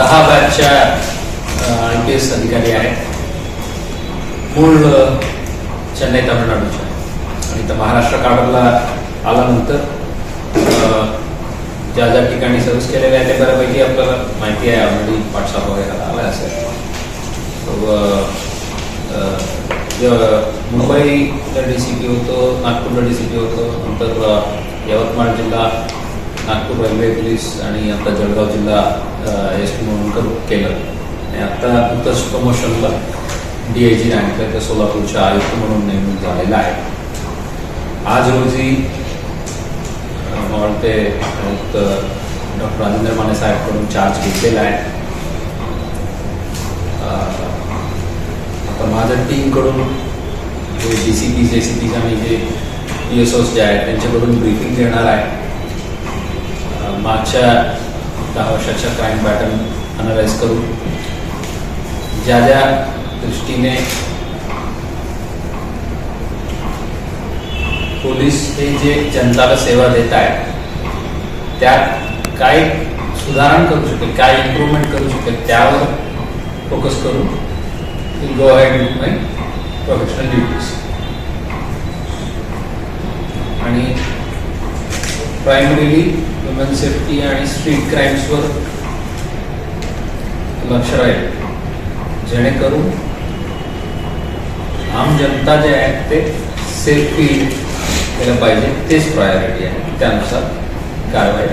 महाराष्ट्राच्या I P S अधिकारी आहेत. मूळ चेन्नई तामिळनाडूच्या. आणि त्या महाराष्ट्र काढला आल्यानंतर ज्या ज्या ठिकाणी सर्व्हिस केलेल्या आहे ते बऱ्यापैकी आपल्याला माहिती आहे. ऑलरेडी व्हॉट्सअप वगैरे आला असेल So, मुंबईला डी सी पी होतो नागपूरला डी सी पी होतो नंतर यवतमाळ जिल्हा नागपूर रेल्वे पोलीस आणि आता जळगाव जिल्हा एस करू केलं. आणि आता नुकतंच प्रमोशनला डी आय जी सोलापूरच्या आयुक्त म्हणून नेमणूक झालेला आहे. आज रोजी मला वाटते डॉक्टर राजेंद्र माने साहेबकडून चार्ज घेतलेला आहे. आता माझ्या टीमकडून J D C P J C Ps आणि जे पी एस ओस जे आहेत त्यांच्याकडून ब्रीफिंग घेणार आहे. मागच्या दहा वर्षाच्या क्राईम पॅटर्न अनालाइज करू. ज्या ज्या दृष्टीने पोलीस हे जे जनताला सेवा देत आहेत त्यात काय सुधारण करू शकेल काय इम्प्रूव्हमेंट करू शकेल त्यावर फोकस करून go ahead with my professional duties आणि प्रायमरीली वुमेन सेफ्टी आणि स्ट्रीट क्राईम्सवर लक्ष राहील जेणेकरून आम जनता जे आहेत ते सेफ फील केलं पाहिजे. तेच प्रायोरिटी आहे. त्यानुसार कारवाई